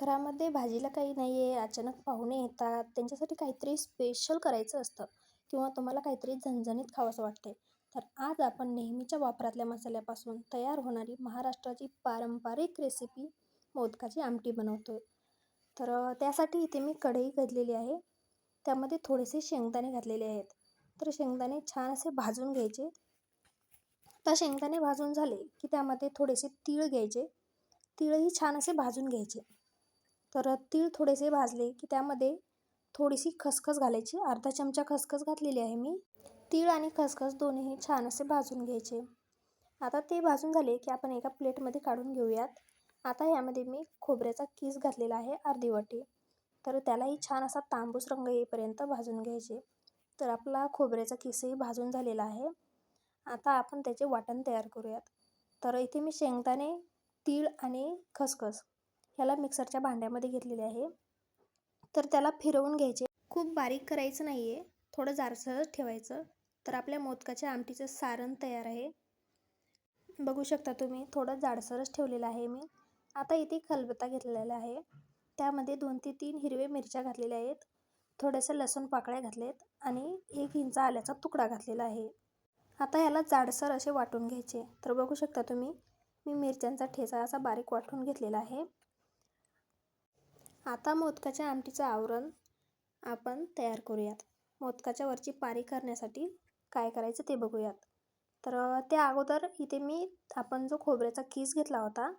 घरामध्ये भाजीला काही नाही आहे अचानक पाहुणे येतात त्यांच्यासाठी काहीतरी स्पेशल करायचं असतं किंवा तुम्हाला काहीतरी झणझणीत खावंसं वाटते तर आज आपण नेहमीच्या वापरातल्या मसाल्यापासून तयार होणारी महाराष्ट्राची पारंपरिक रेसिपी मोदकाची आमटी बनवतो आहे तर त्यासाठी इथे मी कढई घातलेली आहे. त्यामध्ये थोडेसे शेंगदाणे घातलेले आहेत. तर शेंगदाणे छान असे भाजून घ्यायचे. तर शेंगदाणे भाजून झाले की त्यामध्ये थोडेसे तीळ घ्यायचे. तीळही छान असे भाजून घ्यायचे. तर तीळ थोडेसे भाजले की त्यामध्ये थोडीशी खसखस घालायची. अर्धा चमचा खसखस घातलेली आहे मी. तीळ आणि खसखस दोन्हीही छान असे भाजून घ्यायचे. आता ते भाजून झाले की आपण एका प्लेटमध्ये काढून घेऊयात. आता यामध्ये मी खोबऱ्याचा किस घातलेला आहे अर्धी वाटी. तर त्यालाही छान असा तांबूस रंग येईपर्यंत भाजून घ्यायचे. तर आपला खोबऱ्याचा किसही भाजून झालेला आहे. आता आपण त्याचे वाटण तयार करूयात. तर इथे मी शेंगदाणे तीळ आणि खसखस ह्याला मिक्सरच्या भांड्यामध्ये घेतलेले आहे. तर त्याला फिरवून घ्यायचे. खूप बारीक करायचं नाही आहे थोडं जाडसरच ठेवायचं. तर आपल्या मोदकाच्या आमटीचं सारण तयार आहे. बघू शकता तुम्ही थोडं जाडसरच ठेवलेलं आहे मी. आता इथे खलबत्ता घेतलेला आहे. त्यामध्ये दोन ते तीन हिरवे मिरच्या घातलेल्या आहेत. थोड्याशा लसूण पाकळ्या घातलेत आणि एक इंच आल्याचा तुकडा घातलेला आहे. आता ह्याला जाडसर असे वाटून घ्यायचे. तर बघू शकता तुम्ही मी मिरच्यांचा ठेचा असा बारीक वाटून घेतलेला आहे. आता मोदकाच्या आमटीचं आवरण आपण तयार करूयात. मोदकाच्या वरची पारी करण्यासाठी काय करायचं ते बघूयात. तर त्या अगोदर इथे मी आपण जो खोबऱ्याचा किस घेतला होता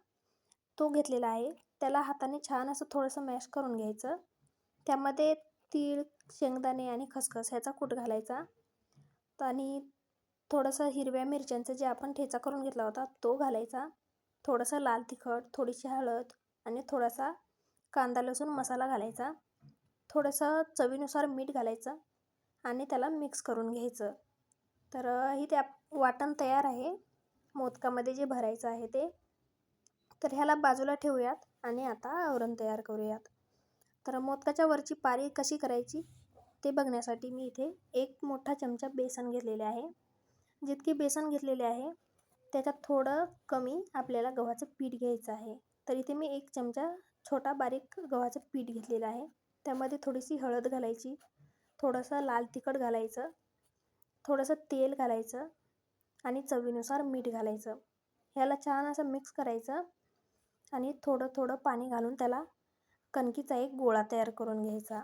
तो घेतलेला आहे. त्याला हाताने छान असं थोडंसं मॅश करून घ्यायचं. त्यामध्ये तीळ शेंगदाणे आणि खसखस ह्याचा कूट घालायचा. आणि थोडंसं हिरव्या मिरच्यांचा जे आपण ठेचा करून घेतला होता तो घालायचा. थोडंसं लाल तिखट थोडीशी हळद आणि थोडासा कांदा लसूण मसाला घालायचा. थोडंसं चवीनुसार मीठ घालायचं आणि त्याला मिक्स करून घ्यायचं. तर ही त्या वाटण तयार आहे. मोदकामध्ये जे भरायचं आहे ते. तर ह्याला बाजूला ठेवूयात आणि आता आवरण तयार करूयात. तर मोदकाच्या वरची पारी कशी करायची ते बघण्यासाठी मी इथे एक मोठा चमचा बेसन घेतलेले आहे. जितके बेसन घेतलेले आहे त्याच्यात थोडं कमी आपल्याला गव्हाचं पीठ घ्यायचं आहे. तर इथे मी एक चमचा छोटा बारीक गव्हाचं पीठ घेतलेलं आहे. त्यामध्ये थोडीशी हळद घालायची थोडंसं लाल तिखट घालायचं थोडंसं तेल घालायचं आणि चवीनुसार मीठ घालायचं. ह्याला छान असं मिक्स करायचं आणि थोडं थोडं पाणी घालून त्याला कणकीचा एक गोळा तयार करून घ्यायचा.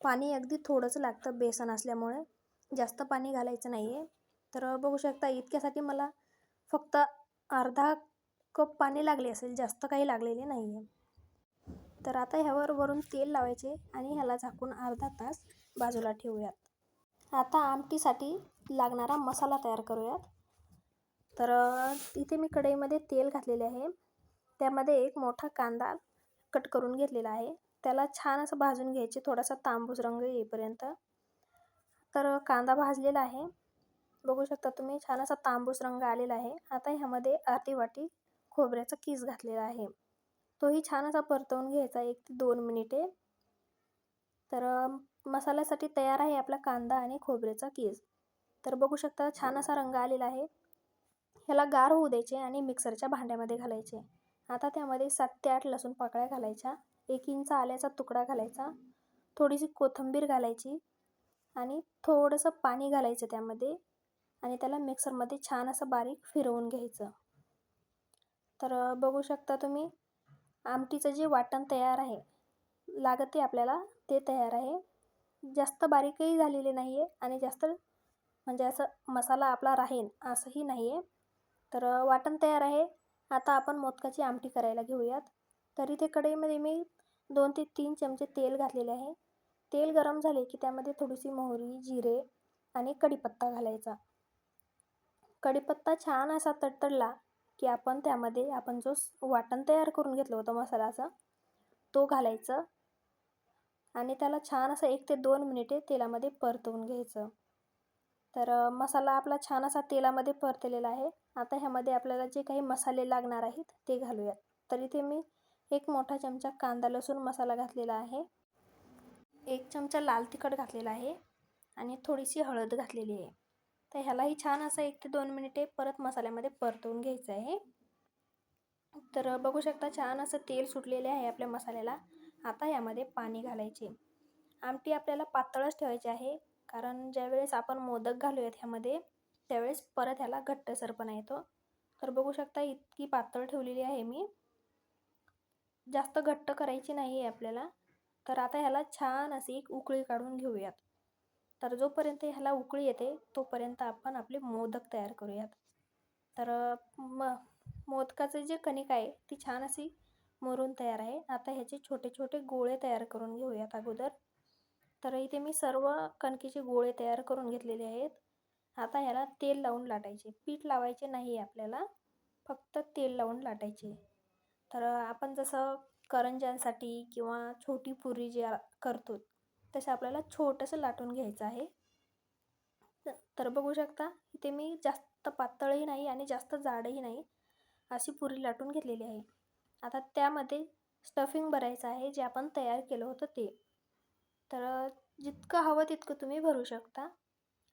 पाणी अगदी थोडंसं लागतं बेसन असल्यामुळे. जास्त पाणी घालायचं नाही आहे तर बघू शकता इतक्यासाठी मला फक्त अर्धा कप पाणी लागले असेल जास्त काही लागलेले नाही आहे तर आता ह्यावर वरून तेल लावायचे आणि ह्याला झाकून अर्धा तास बाजूला ठेवूयात. आता आमटीसाठी लागणारा मसाला तयार करूयात. तर इथे मी कढईमध्ये तेल घातलेले आहे. त्यामध्ये एक मोठा कांदा कट करून घेतलेला आहे. त्याला छान असं भाजून घ्यायचे थोडासा तांबूस रंग येईपर्यंत. तर कांदा भाजलेला आहे. बघू शकता तुम्ही छान असा तांबूस रंग आलेला आहे. आता ह्यामध्ये अर्धी वाटी खोबऱ्याचा किस घातलेला आहे. तोही छान असा परतवून घ्यायचा एक ते दोन मिनिटे. तर मसाल्यासाठी तयार आहे आपला कांदा आणि खोबऱ्याचा केस. तर बघू शकता छान असा रंग आलेला आहे. ह्याला गार होऊ द्यायचे आणि मिक्सरच्या भांड्यामध्ये घालायचे. आता त्यामध्ये सात ते आठ लसूण पाकळ्या घालायच्या एक इंच आल्याचा तुकडा घालायचा थोडीशी कोथिंबीर घालायची आणि थोडंसं पाणी घालायचं त्यामध्ये आणि त्याला मिक्सरमध्ये छान असं बारीक फिरवून घ्यायचं. तर बघू शकता तुम्ही आमटीचं जे वाटण तयार आहे लागते आपल्याला ते तयार आहे. जास्त बारीकही झालेले नाही आहे आणि जास्त म्हणजे असं मसाला आपला राहील असंही नाही आहे तर वाटण तयार आहे. आता आपण मोदकाची आमटी करायला घेऊयात. तर इथे कढईमध्ये मी दोन ते तीन चमचे तेल घातलेले आहे. तेल गरम झाले की त्यामध्ये थोडीशी मोहरी जिरे आणि कढीपत्ता घालायचा. कढीपत्ता छान असा तडतडला की आपण त्यामध्ये आपण जो स- वाटण तयार करून घेतलं होतं मसाल्याचं तो घालायचं आणि त्याला छान असं एक ते दोन मिनिटे तेलामध्ये परतवून घ्यायचं. तर मसाला आपला छान असा तेलामध्ये परतलेला आहे. आता ह्यामध्ये आपल्याला जे काही मसाले लागणार आहेत ते घालूयात. तर इथे मी एक मोठा चमचा कांदा लसूण मसाला घातलेला आहे. एक चमचा लाल तिखट घातलेला आहे आणि थोडीशी हळद घातलेली आहे. तर ह्यालाही छान असं एक ते दोन मिनिटे परत मसाल्यामध्ये परतवून घ्यायचं आहे. तर बघू शकता छान असं तेल सुटलेले आहे आपल्या मसाल्याला. आता यामध्ये पाणी घालायचे. आमटी आपल्याला पातळच ठेवायची आहे. कारण ज्यावेळेस आपण मोदक घालूयात ह्यामध्ये त्यावेळेस परत ह्याला घट्टसरपणा येतो तर बघू शकता इतकी पातळ ठेवलेली आहे मी. जास्त घट्ट करायची नाही आहे आपल्याला. तर आता ह्याला छान अशी एक उकळी काढून घेऊयात. तर जोपर्यंत ह्याला उकळी येते तोपर्यंत आपण आपले मोदक तयार करूयात. तर म मोदकाचं जे कणिक आहे ती छान अशी मरून तयार आहे. आता ह्याचे छोटे छोटे गोळे तयार करून घेऊयात अगोदर. तर इथे मी सर्व कणकीचे गोळे तयार करून घेतलेले आहेत. आता ह्याला तेल लावून लाटायचे. पीठ लावायचे नाही आपल्याला फक्त तेल लावून लाटायचे. तर आपण जसं करंज्यांसाठी किंवा छोटी पुरी जे करतो तसं आपल्याला छोटंसं लाटून घ्यायचं आहे. तर बघू शकता इथे मी जास्त पातळही नाही आणि जास्त जाडही नाही अशी पुरी लाटून घेतलेली आहे. आता त्यामध्ये स्टफिंग भरायचं आहे जे आपण तयार केलं होतं ते. तर जितकं हवं तितकं तुम्ही भरू शकता.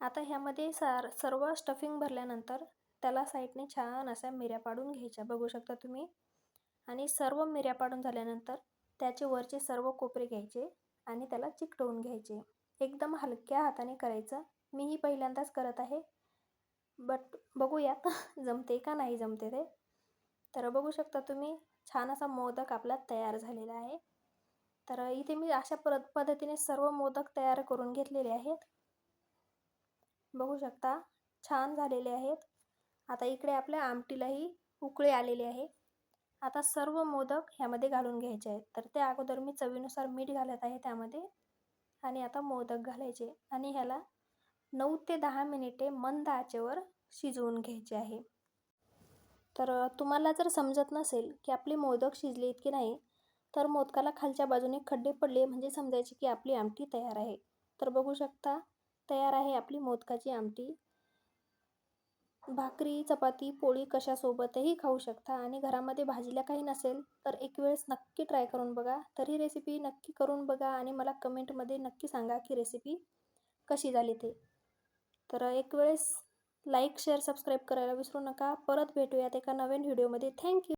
आता ह्यामध्ये सार सर्व स्टफिंग भरल्यानंतर त्याला साईडने छान अशा मिऱ्या पाडून घ्यायच्या बघू शकता तुम्ही. आणि सर्व मिऱ्या पाडून झाल्यानंतर त्याचे वरचे सर्व कोपरे घ्यायचे. आणि त्याला चिकटवून घ्यायचे. एकदम हलक्या हाताने करायचं. मीही पहिल्यांदाच करत आहे. बट बघूयात. जमते का नाही जमते ते? तर बघू शकता तुम्ही छान असा मोदक आपला तयार झालेला आहे. तर इथे मी अशा पद पद्धतीने सर्व मोदक तयार करून घेतलेले आहेत. बघू शकता छान झालेले आहेत. आता इकडे आपल्या आमटीलाही उकळे आलेले आहे. आता सर्व मोदक ह्यामध्ये घालून घ्यायचे आहेत. तर त्या अगोदर मी चवीनुसार मीठ घालत आहे त्यामध्ये. आणि आता मोदक घालायचे. आणि ह्याला नऊ ते दहा मिनिटे मंद आचेवर शिजवून घ्यायचे आहे. तर तुम्हाला जर समजत नसेल की आपले मोदक शिजले की नाही तर मोदकाला खालच्या बाजूने खड्डे पडले म्हणजे समजायचे की आपली आमटी तयार आहे. तर बघू शकता तयार आहे आपली मोदकाची आमटी. भाकरी चपाती पोळी कशासोबतही खाऊ शकता आणि घरामध्ये भाजीला काही नसेल तर एक वेळेस नक्की ट्राय करून बघा. तरी रेसिपी नक्की करून बघा आणि मला कमेंटमध्ये नक्की सांगा की रेसिपी कशी झाली ते. तर एक वेळेस लाईक शेअर सबस्क्राईब करायला विसरू नका. परत भेटूयात एका नवीन व्हिडिओमध्ये. थँक्यू!